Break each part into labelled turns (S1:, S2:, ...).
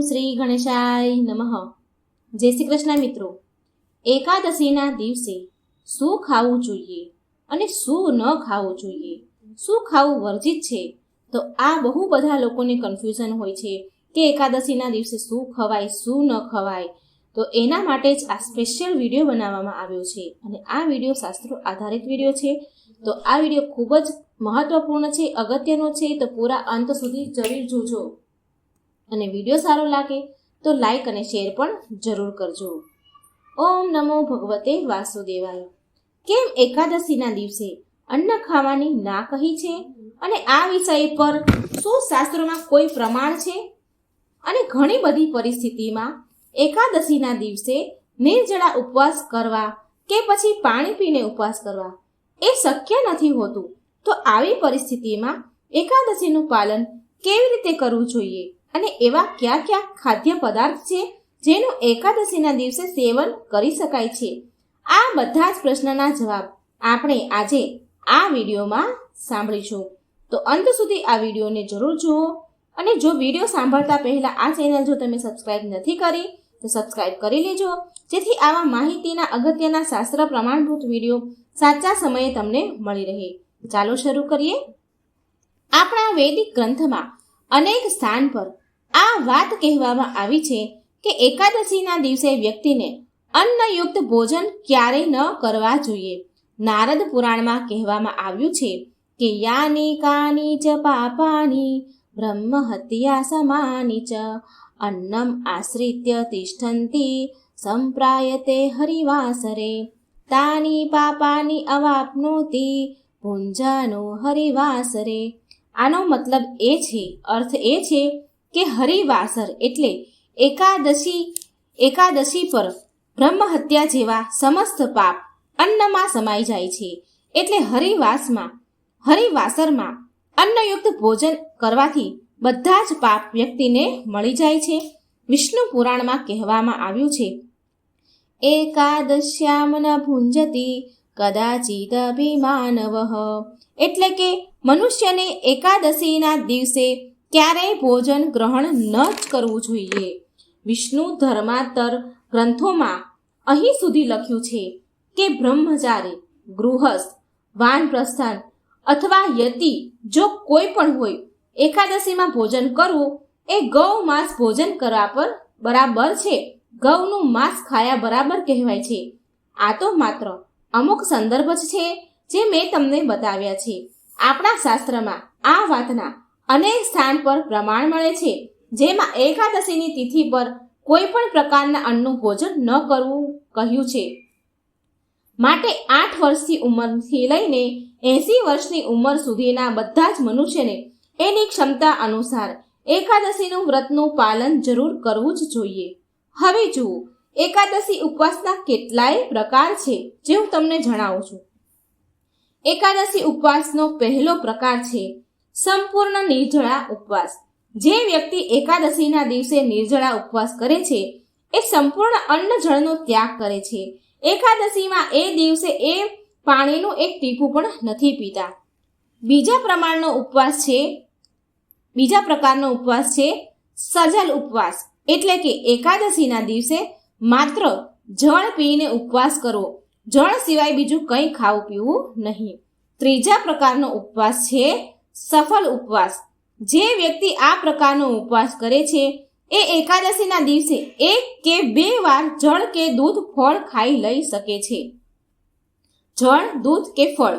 S1: શ્રી ગણેશાય નમઃ. જય શ્રી કૃષ્ણ મિત્રો. એકાદશીના દિવસે શું ખાવું જોઈએ અને શું ન ખાવું જોઈએ? શું ખાવું વર્જિત છે? તો આ બહુ બધા લોકોને કન્ફ્યુઝન હોય છે કે એકાદશીના દિવસે શું ખવાય, શું ન ખવાય. તો એના માટે જ આ સ્પેશિયલ વીડિયો બનાવવામાં આવ્યો છે અને આ વીડિયો શાસ્ત્રો આધારિત વીડિયો છે. તો આ વીડિયો ખૂબ જ મહત્વપૂર્ણ છે, અગત્યનો છે. તો પૂરા અંત સુધી જરૂર જોજો. અને વીડિયો સારો લાગે તો લાઈક અને શેર પણ જરૂર કરજો. ઓમ નમો ભગવતે વાસુદેવાય. કેમ એકાદશીના દિવસે અન્ન ખાવાની ના કહી છે? અને આ વિષય પર શું શાસ્ત્રોમાં કોઈ પ્રમાણ છે? અને ઘણી બધી પરિસ્થિતિમાં એકાદશીના દિવસે નિર્જળા ઉપવાસ કરવા કે પછી પાણી પીને ઉપવાસ કરવા એ શક્ય નથી હોતું. તો આવી પરિસ્થિતિમાં એકાદશીનું પાલન કેવી રીતે કરવું જોઈએ? અને એવા કયા કયા ખાદ્ય પદાર્થ છે જેનું એકાદશીના દિવસે સેવન કરી શકાય છે? આ બધા જ પ્રશ્નના જવાબ આપણે આજે આ વિડીયોમાં સાંભળીશું. તો અંત સુધી આ વિડીયોને જરૂર જુઓ અને જો વીડિયો સાંભળતા પહેલા આ ચેનલ જો તમે સબસ્ક્રાઇબ નથી કરી, તો સબસ્ક્રાઇબ કરી લેજો. જેથી આવા માહિતીના અગત્યના શાસ્ત્ર પ્રમાણભૂત વીડિયો સાચા સમયે તમને મળી રહે. ચાલો શરૂ કરીએ. આપણા વૈદિક ગ્રંથમાં અનેક સ્થાન પર આ વાત કહેવામાં આવી છે કે એકાદશીના દિવસે વ્યક્તિને અન્નયુક્ત ભોજન ક્યારેય ન કરવા જોઈએ. નારદ પુરાણમાં કહેવામાં આવ્યું છે કે, યાની કાની ચ પાપાની, બ્રહ્મ હત્યા સમાની ચ, અન્નમ આશ્રિત્ય તિષ્ઠંતી, સંપ્રાયતે હરિવાસરે. તાની પાપાની અવાપ્નોતિ, ભુંજાનો હરિવાસરે. આનો મતલબ એ છે, અર્થ એ છે કે હરિવાસર એટલે એકાદશી એકાદશી પર બ્રહ્મહત્યા જેવા સમસ્ત પાપ અન્નમાં સમાઈ જાય છે. એટલે હરિવાસમાં, હરિવાસરમાં અન્નયુક્ત ભોજન કરવાથી બધા જ પાપ વ્યક્તિને મળી જાય છે. વિષ્ણુ પુરાણમાં કહેવામાં આવ્યું છે, એકાદશ્યામ ન ભુંજતી, કદાચિત અભિમાનવઃ. એટલે કે મનુષ્યને એકાદશીના દિવસે ક્યારેય ભોજન ગ્રહણ ન જ કરવું જોઈએ. વિષ્ણુ ધર્માંતર ગ્રંથોમાં અહીં સુધી લખ્યું છે કે બ્રહ્મચારી, ગૃહસ્થ વાનપ્રસ્થાન અથવા યતિ જો કોઈ પણ હોય, એકાદશીમાં ભોજન કરવું એ ગૌ માંસ ભોજન કરવા પર બરાબર છે. ગૌનું માંસ ખાયા બરાબર કહેવાય છે. આ તો માત્ર અમુક સંદર્ભ જ છે જે મેં તમને બતાવ્યા છે. આપણા શાસ્ત્રમાં આ વાતના અનેક સ્થાન પર પ્રમાણ મળે છે, જેમાં એકાદશીની તિથિ પર કોઈ પણ પ્રકારના અન્નનું ભોજન ન કરવું કહ્યું છે. માટે આઠ વર્ષની ઉંમરથી લઈને એસી વર્ષની ઉંમર સુધીના બધા જ મનુષ્યને એની ક્ષમતા અનુસાર એકાદશીનું વ્રતનું પાલન જરૂર કરવું જ જોઈએ. હવે જુઓ, એકાદશી ઉપવાસના કેટલાય પ્રકાર છે, જે હું તમને જણાવું છું. એકાદશી ઉપવાસનો પહેલો પ્રકાર છે સંપૂર્ણ નિર્જળા ઉપવાસ. જે વ્યક્તિ એકાદશીના દિવસે નિર્જળા ઉપવાસ કરે છે, એ સંપૂર્ણ અન્ન જળનો ત્યાગ કરે છે. એકાદશીમાં એ દિવસે એ પાણીનું એક ટીપું પણ નથી પીતા. બીજા પ્રમાણનો ઉપવાસ છે, બીજા પ્રકારનો ઉપવાસ છે, સજલ ઉપવાસ. એટલે કે એકાદશીના દિવસે માત્ર જળ પીને ઉપવાસ કરવો જળ સિવાય બીજું કંઈ ખાવું પીવું નહીં. ત્રીજા પ્રકારનો ઉપવાસ છે સફળ ઉપવાસ. જે વ્યક્તિ આ પ્રકારનો ઉપવાસ કરે છે, એ એકાદશીના દિવસે એક કે બે વાર જળ કે દૂધ ફળ ખાઈ લઈ શકે છે. જળ, દૂધ કે ફળ.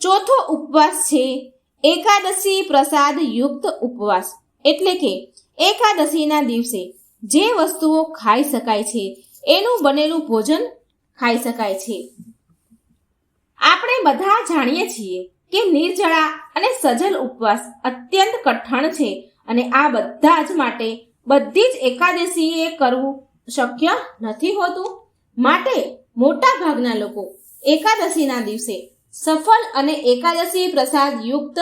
S1: ચોથો ઉપવાસ છે એકાદશી પ્રસાદ યુક્ત ઉપવાસ. એટલે કે એકાદશીના દિવસે જે વસ્તુઓ ખાઈ શકાય છે, એનું બનેલું ભોજન ખાઈ શકાય છે. આપણે બધા જાણીએ છીએ કે નિર્જળા અને સજલ ઉપવાસ અત્યંત કઠણ છે અને આ બધા જ માટે બધી જ એકાદશીએ કરવું શક્ય નથી હોતું. માટે મોટા ભાગના લોકો એકાદશીના દિવસે સફળ અને એકાદશી પ્રસાદ યુક્ત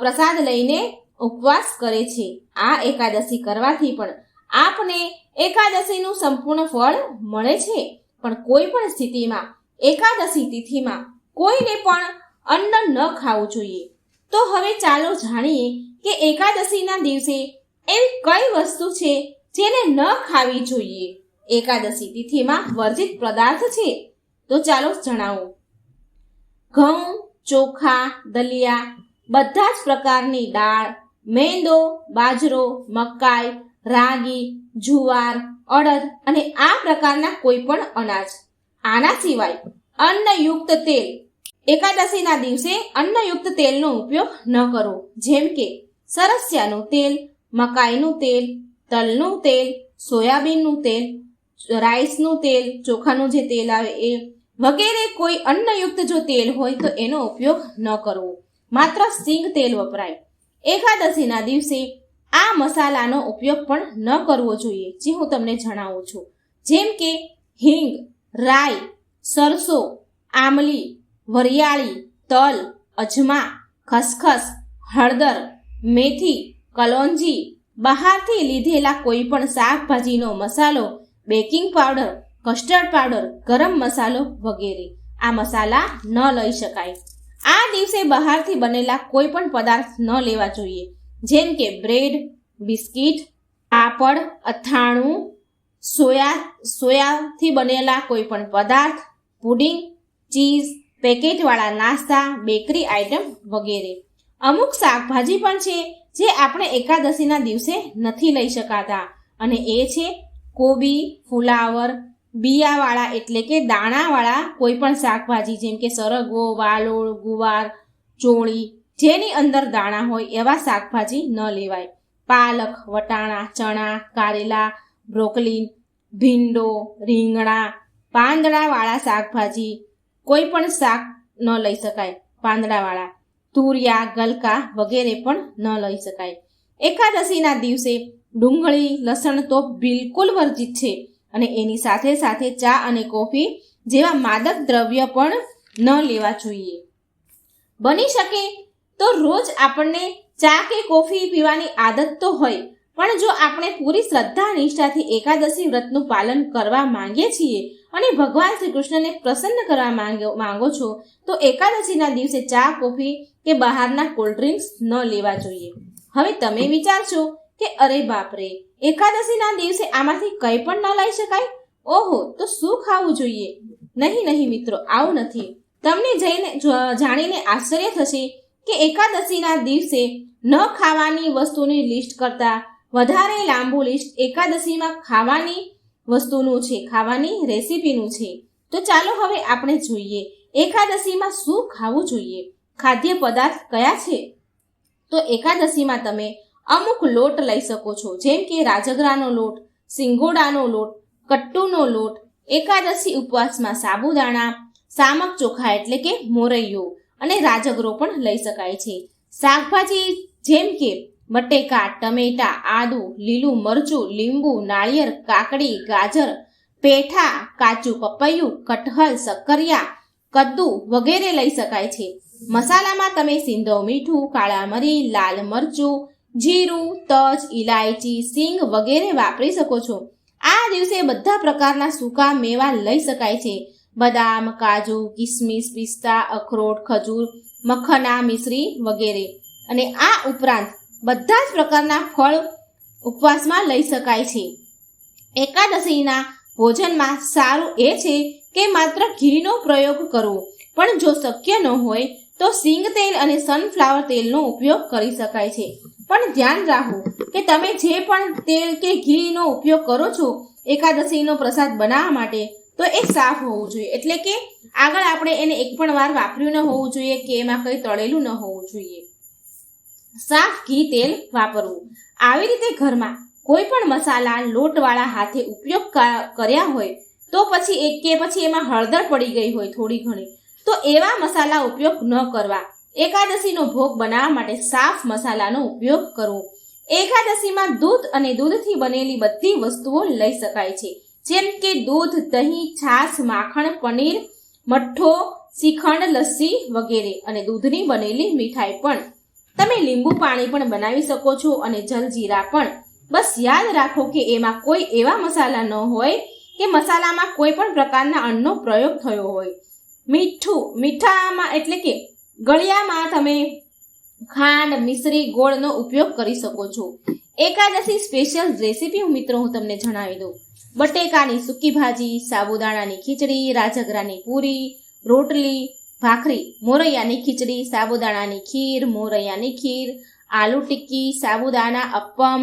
S1: પ્રસાદ લઈને ઉપવાસ કરે છે. આ એકાદશી કરવાથી પણ આપને એકાદશીનું સંપૂર્ણ ફળ મળે છે. પણ કોઈ પણ સ્થિતિમાં, એકાદશી તિથિમાં કોઈને પણ અન્ન ન ખાવું જોઈએ. તો હવે ચાલો જાણીએ કે એકાદશીના દિવસે એવી કઈ વસ્તુ છે જેને ન ખાવી જોઈએ. એકાદશી તિથિમાં વર્જિત પદાર્થ છે. તો ચાલો જણાવો. ઘઉં, ચોખા, દલિયા, બધા જ પ્રકારની દાળ, મેંદો, બાજરો, મકાઈ, રાગી, જુવાર, અડદ અને આ પ્રકારના કોઈ પણ અનાજ. આના સિવાય અન્નયુક્ત તેલ એકાદશીના દિવસે અન્નયુક્ત તેલનો ઉપયોગ ન કરવો જેમ કે સરસ્યાનું તેલ, મકાઈનું તેલ, તલનું તેલ, સોયાબીનનું તેલ, રાઈસનું તેલ, ચોખાનું જે તેલ આવે એ વગેરે કોઈ અન્નયુક્ત જો તેલ હોય તો એનો ઉપયોગ ન કરવો માત્ર સિંગ તેલ વપરાય. એકાદશીના દિવસે આ મસાલાનો ઉપયોગ પણ ન કરવો જોઈએ, જે હું તમને જણાવું છું. જેમ કે હિંગ, રાઈ, સરસો, આમલી વરિયાળી, તલ, અજમા, ખસખસ, હળદર, મેથી, કલોંજી બહારથી લીધેલા કોઈપણ શાકભાજીનો મસાલો, બેકિંગ પાવડર, કસ્ટર્ડ પાવડર, ગરમ મસાલો વગેરે. આ મસાલા ન લઈ શકાય. આ દિવસે બહારથી બનેલા કોઈ પણ પદાર્થ ન લેવા જોઈએ, જેમ કે બ્રેડ, બિસ્કિટ, પાપડ, અથાણું, સોયા, સોયાથી બનેલા કોઈ પણ પદાર્થ, પુડિંગ, ચીઝ પેકેટવાળા નાસ્તા, બેકરી આઇટમ વગેરે. અમુક શાકભાજી પણ છે જે આપણે એકાદશીના દિવસે નથી લઈ શકાતા. અને એ છે કોબી, ફુલાવર, બિયાવાળા એટલે કે દાણાવાળા કોઈ પણ શાકભાજી, જેમ કે સરગવો, વાલોળ, ગુવાર, ચોળી, જેની અંદર દાણા હોય એવા શાકભાજી ન લેવાય. પાલક, વટાણા, ચણા, કારેલા, બ્રોકલી, ભીંડો, રીંગણા, પાંદડાવાળા શાકભાજી કોઈ પણ શાક ન લઈ શકાય. પાંદડાવાળા, તુરિયા, ગલકા વગેરે પણ ન લઈ શકાય. એકાદશીના દિવસે ડુંગળી, લસણ તો બિલકુલ વર્જિત છે અને એની સાથે સાથે ચા અને કોફી જેવા માદક દ્રવ્ય પણ ન લેવા જોઈએ. બની શકે તો રોજ આપણને ચા કે કોફી પીવાની આદત તો હોય, પણ જો આપણે પૂરી શ્રદ્ધા નિષ્ઠાથી એકાદશી વ્રતનું પાલન કરવા માંગીએ છીએ અને ભગવાન શ્રી કૃષ્ણને પ્રસન્ન કરવા માંગો માંગો છો, તો એકાદશીના દિવસે ચા, કોફી કે બહારના કોલ્ડ ડ્રિંક્સ ન લેવા જોઈએ. હવે તમે વિચારશો કે, અરે બાપરે, એકાદશીના દિવસે આમાંથી કંઈ પણ ન લઈ શકાય? ઓહો, તો શું ખાવું જોઈએ? નહીં નહીં મિત્રો, આવું નથી. તમને જઈને જાણીને આશ્ચર્ય થશે કે એકાદશીના દિવસે ન ખાવાની વસ્તુની લિસ્ટ કરતાં વધારે લાંબુ લિસ્ટ એકાદશીમાં ખાવાની વસ્તુનું છે, ખાવાની રેસીપીનું છે. તો ચાલો હવે આપણે જોઈએ, એકાદશીમાં શું ખાવું જોઈએ? ખાદ્ય પદાર્થ કયા છે? તો એકાદશીમાં તમે અમુક લોટ લઈ શકો છો, જેમ કે રાજગરાનો લોટ, સિંગોડાનો લોટ, કટ્ટુનો લોટ, એકાદશી ઉપવાસમાં સાબુદાણા, સામક ચોખા એટલે કે મોરૈયો અને રાજગરો પણ લઈ શકાય છે. શાકભાજી જેમ કે બટેકા ટમેટા, આદુ, લીલું મરચું, લીંબુ, નાળિયેર, કાકડી, ગાજર, પેઠા કાચું પપૈયું કટહલ સક્કરિયા કદ્દુ વગેરે લઈ શકાય છે. મસાલામાં તમે સિંધો મીઠું, કાળા મરી, લાલ મરચું, જીરું, તજ ઇલાયચી સિંગ વગેરે વાપરી શકો છો. આ દિવસે બધા પ્રકારના સૂકા મેવા લઈ શકાય છે. બદામ, કાજુ, કિસમિસ, પિસ્તા, અખરોટ, ખજૂર, મખના, મિશ્રી વગેરે. અને આ ઉપરાંત બધા જ પ્રકારના ફળ ઉપવાસમાં લઈ શકાય છે. એકાદશીના ભોજનમાં સારું એ છે કે માત્ર ઘીનો પ્રયોગ કરવો પણ જો શક્ય ન હોય તો સિંગ તેલ અને સનફ્લાવર તેલનો ઉપયોગ કરી શકાય છે. પણ ધ્યાન રાખો કે તમે જે પણ તેલ કે ઘીનો ઉપયોગ કરો છો એકાદશીનો પ્રસાદ બનાવવા માટે, તો એ સાફ હોવું જોઈએ. એટલે કે આગળ આપણે એને એક પણ વાર વાપર્યું ન હોવું જોઈએ કે એમાં કંઈ તળેલું ન હોવું જોઈએ. સાફ ઘી તેલ વાપરવું. આવી રીતે ઘરમાં કોઈ પણ મસાલા, લોટવાળા હાથે ઉપયોગ કર્યા હોય, તો પછી એક કે પછી એમાં હળદર પડી ગઈ હોય થોડી ઘણી, તો એવા મસાલા ઉપયોગ ન કરવા. એકાદશીનો ભોગ બનાવવા માટે સાફ મસાલાનો ઉપયોગ કરવો. એકાદશીમાં દૂધ અને દૂધથી બનેલી બધી વસ્તુઓ લઈ શકાય છે. જેમ કે દૂધ, દહીં, છાશ, માખણ, પનીર, મઠ્ઠો, શ્રીખંડ, લસ્સી વગેરે અને દૂધની બનેલી મીઠાઈ પણ. તમે લીંબુ પાણી પણ બનાવી શકો છો અને જલજીરા પણ. બસ યાદ રાખો કે એમાં કોઈ એવા મસાલા ન હોય કે મસાલામાં કોઈ પણ પ્રકારના અન્નનો પ્રયોગ થયો હોય. મીઠું, મીઠામાં એટલે કે ગળિયામાં તમે ખાંડ, મિશ્રી, ગોળનો ઉપયોગ કરી શકો છો. એકાદશી સ્પેશિયલ રેસીપી હું મિત્રો હું તમને જણાવી દઉં. બટેકાની સૂકી ભાજી, સાબુદાણાની ખીચડી, રાજગરાની પૂરી, રોટલી ભાખરી, મોરૈયાની ખીચડી, સાબુદાણાની ખીર, મોરૈયાની ખીર, આલુ ટિક્કી, સાબુદાણા, અપ્પમ,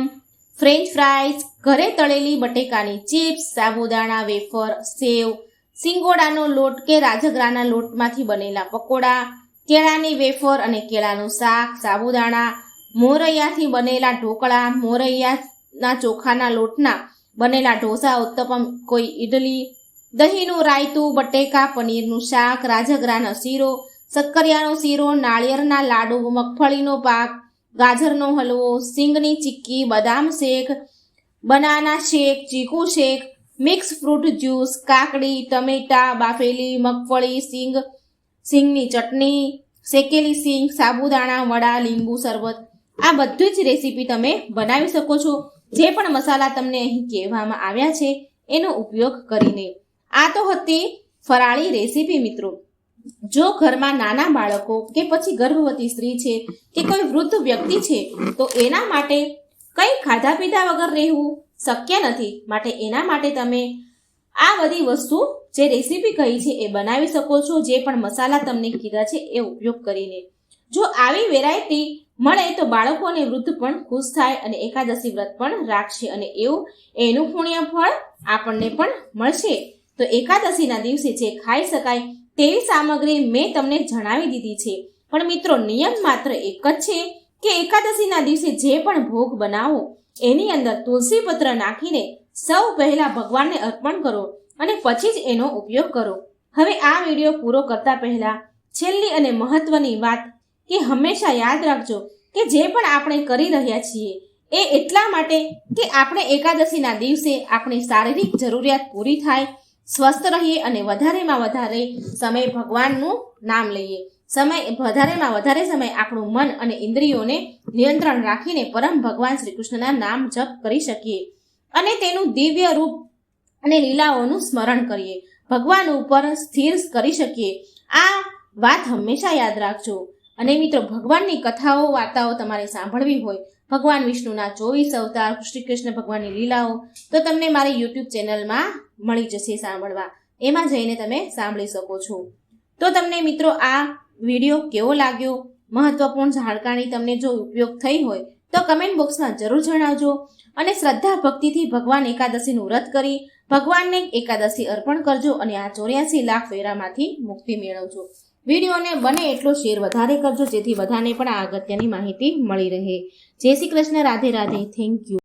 S1: ફ્રેન્ચ ફ્રાઈઝ ઘરે તળેલી બટેકાની ચિપ્સ, સાબુદાણા, વેફર, સેવ, સિંગોડાનો લોટ કે રાજગરાના લોટમાંથી બનેલા પકોડા, કેળાની વેફર અને કેળાનું શાક, સાબુદાણા, મોરૈયાથી બનેલા ઢોકળા, મોરૈયાના ચોખાના લોટના બનેલા ઢોસા, ઉત્તપમ, કોઈ ઈડલી દહીંનું રાયતું, બટેકા, પનીરનું શાક, રાજગરાનો શીરો, શક્કરિયાનો શીરો, નાળિયેરના લાડુ, મગફળીનો પાક, ગાજરનો હલવો, સિંગની ચીક્કી, બદામ શેક, બનાના શેક, ચીકુ શેક, મિક્સ ફ્રૂટ જ્યુસ, કાકડી, ટમેટા, બાફેલી, મગફળી, સિંગ, સિંગની ચટણી, શેકેલી સિંગ, સાબુદાણા, વડા, લીંબુ શરબત. આ બધી જ રેસીપી તમે બનાવી શકો છો. જે પણ મસાલા તમને અહીં કહેવામાં આવ્યા છે, એનો ઉપયોગ કરીને. આ તો હતી ફરાળી રેસીપી મિત્રો. જો ઘરમાં નાના બાળકો કે પછી ગર્ભવતી સ્ત્રી છે કે કોઈ વૃદ્ધ વ્યક્તિ છે, તો એના માટે કંઈ ખાધા પીધા વગર રહેવું શક્ય નથી. માટે એના માટે તમે આ બધી વસ્તુ જે રેસીપી કહી છે એ બનાવી શકો છો, જે પણ મસાલા તમને કીધા છે એ ઉપયોગ કરીને. જો આવી વેરાયટી મળે તો બાળકો અને વૃદ્ધ પણ ખુશ થાય અને એકાદશી વ્રત પણ રાખશે અને એવું એનું પુણ્ય ફળ આપણને પણ મળશે. તો એકાદશીના દિવસે જે ખાઈ શકાય તેવી સામગ્રી મેં તમને જણાવી દીધી છે. પણ મિત્રો, નિયમ માત્ર એક જ છે કે એકાદશીના દિવસે જે પણ ભોગ બનાવો, એની અંદર તુલસી પત્ર નાખીને સૌ પહેલા ભગવાનને અર્પણ કરો અને પછી જ એનો ઉપયોગ કરો. હવે આ વીડિયો પૂરો કરતા પહેલા છેલ્લી અને મહત્વની વાત કે હંમેશા યાદ રાખજો કે જે પણ આપણે કરી રહ્યા છીએ એ એટલા માટે કે આપણે એકાદશીના દિવસે આપણી શારીરિક જરૂરિયાત પૂરી થાય સ્વસ્થ રહીએ અને વધારેમાં વધારે સમય ભગવાનનું નામ લઈએ. સમય, વધારેમાં વધારે સમય આપણું મન અને ઇન્દ્રિયોને નિયંત્રણ રાખીને પરમ ભગવાન શ્રી કૃષ્ણના નામ જપ કરી શકીએ અને તેનું દિવ્ય રૂપ અને લીલાઓનું સ્મરણ કરીએ. ભગવાન ઉપર સ્થિર કરી શકીએ. આ વાત હંમેશા યાદ રાખજો. અને મિત્રો, ભગવાનની કથાઓ, વાર્તાઓ તમારે સાંભળવી હોય ભગવાન વિષ્ણુના ચોવીસ અવતાર શ્રી કૃષ્ણ ભગવાનની લીલાઓ, તો તમને મારી યુટ્યુબ ચેનલમાં મળી જશે સાંભળવા. એમાં જઈને તમે સાંભળી શકો છો. તો તમને મિત્રો આ વીડિયો કેવો લાગ્યો? મહત્વપૂર્ણ જાણકારી તમને જો ઉપયોગ થઈ હોય, તો કમેન્ટ બોક્સમાં જરૂર જણાવજો અને શ્રદ્ધા ભક્તિથી ભગવાન એકાદશીનું વ્રત કરી, ભગવાનને એકાદશી અર્પણ કરજો અને આ ચોર્યાસી લાખ વેરામાંથી મુક્તિ મેળવજો. વિડીયોને બને એટલો શેર વધારે કરજો, જેથી બધાને પણ આ અગત્યની માહિતી મળી રહે. જય શ્રી કૃષ્ણ, રાધે રાધે. Thank you